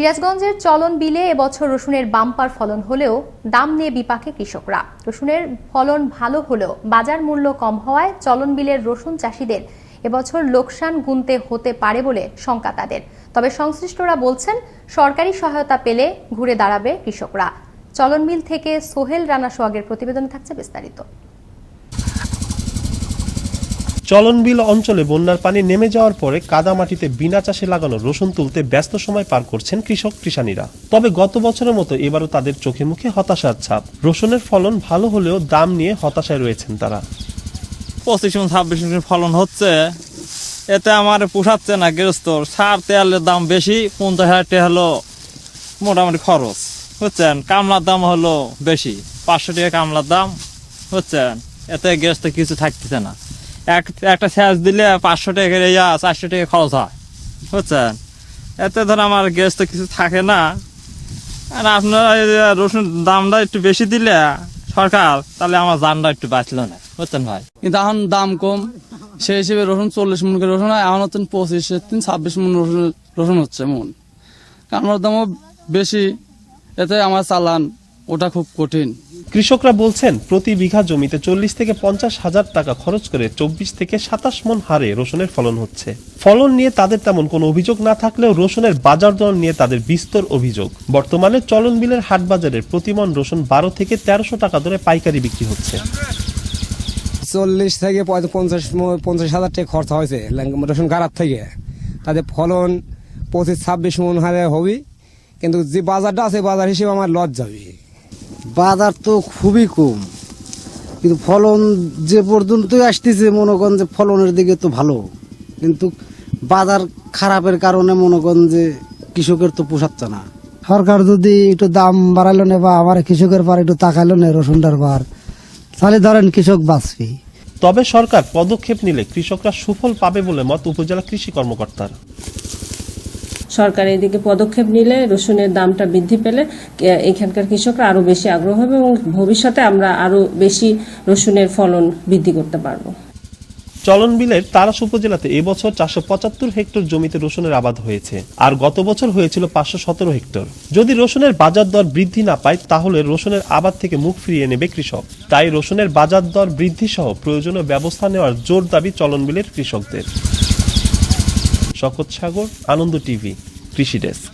সিরাজগঞ্জের চলন বিলে এবছর রসুনের বাম্পার ফলন হলেও দাম নিয়ে বিপাকে কৃষকরা। রসুনের ফলন ভালো হলেও বাজার মূল্য কম হওয়ায় চলন বিলের রসুন চাষিদের এবছর লোকসান গুনতে হতে পারে বলে শঙ্কা তাদের। তবে সংশ্লিষ্টরা বলছেন, সরকারি সহায়তা পেলে ঘুরে দাঁড়াবে কৃষকরা। চলন মিল থেকে সোহেল রানা সোহাগের প্রতিবেদনে থাকছে বিস্তারিত। চলনবিল অঞ্চলে বন্যার পানি নেমে যাওয়ার পরে কাদা মাটিতে বিনা চাষে লাগানো রসুন তুলতে ব্যস্ত সময় পার করছেন কৃষক কৃষানীরা। তবে গত বছরের মতো এবারও তাদের চোখে মুখে হতাশার ছাপ। রসুনের ফলন ভালো হলেও দাম নিয়ে হতাশায় রয়েছেন তারা। পঁচিশ ছাব্বিশ ফলন হচ্ছে। এতে আমার পোষাচ্ছে না গৃহস্থ সার তেলের দাম বেশি, পঞ্চাশ হাজার টাকা হলো মোটামুটি খরচ, বুঝছেন? কামলার দাম হলো বেশি, পাঁচশো টাকা কামলার দাম, বুঝছেন? এতে গৃহস্থ কিছু থাকতেছে না। এক, একটা স্যাচ দিলে পাঁচশো টাকা ইয়া, চারশো টাকা খরচ হয়। বুঝছেন? এতে ধর আমার গ্যাস তো কিছু থাকে না। আর আপনারা রসুন দামটা একটু বেশি দিলে সরকার, তাহলে আমার জানটা একটু বাঁচলো না। বুঝছেন ভাই? কিন্তু এখন দাম কম। সেই হিসেবে রসুন চল্লিশ মন করে রসুন এখন হচ্ছেন পঁচিশ, তিন ছাব্বিশ মন রসুন রসুন হচ্ছে মন। কামড়ার দামও বেশি, এতে আমার চালান ওটা খুব কঠিন। কৃষকরা বলছেন প্রতি বিঘা জমিতে চল্লিশ থেকে পঞ্চাশ হাজার টাকা খরচ করে চব্বিশ থেকে সাতাশ মন হারে রসুনের ফলন হচ্ছে। ফলন নিয়ে তাদের তেমন কোনো অভিযোগ না থাকলেও রসুনের বাজার দর নিয়ে তাদের বিস্তর অভিযোগ। বর্তমানে চলন বিলের হাট বাজারে প্রতিমন রসুন বারো থেকে তেরোশো টাকা ধরে পাইকারি বিক্রি হচ্ছে। চল্লিশ থেকে পঞ্চাশ পঞ্চাশ হাজার টাকা খরচা হয়েছে রসুন গাড়ার থেকে। তাদের ফলন পঁচিশ ছাব্বিশ মন হারে হবি কিন্তু যে বাজারটা আছে বাজার হিসেবে আমার লস যাবে বাজার তো খুবই কম। কিন্তু ফলন যে পর্যন্ত আসতেছে মনে করেন যে ফলনের দিকে তো ভালো। কিন্তু বাজার খারাপের কারণে মনে করেন যে কৃষকের তো পোষাচ্ছে না। সরকার যদি একটু দাম বাড়াইলো না বা আমার কৃষকের পার একটু তাকাইলো না রসুনটার পার তাহলে ধরেন কৃষক বাঁচবে। তবে সরকার পদক্ষেপ নিলে কৃষকরা সুফল পাবে বলে মত উপজেলা কৃষি কর্মকর্তার। সরকার এদিকে পদক্ষেপ নিলে রসুনের দামটা বৃদ্ধি পেলে এখানকার কৃষকরা আরও বেশি আগ্রহ হবে এবং ভবিষ্যতে আমরা আরও বেশি রসুনের ফলন বৃদ্ধি করতে পারব। চলন বিলের তারাস উপজেলাতে এবছর চারশো পঁচাত্তর হেক্টর জমিতে রসুনের আবাদ হয়েছে। আর গত বছর হয়েছিল পাঁচশো সতেরো হেক্টর। যদি রসুনের বাজার দর বৃদ্ধি না পায়, তাহলে রসুনের আবাদ থেকে মুখ ফিরিয়ে নেবে কৃষক। তাই রসুনের বাজার দর বৃদ্ধি সহ প্রয়োজনীয় ব্যবস্থা নেওয়ার জোর দাবি চলন বিলের কৃষকদের। শকত সাগর আনন্দ টিভি কৃষি ডেস্ক।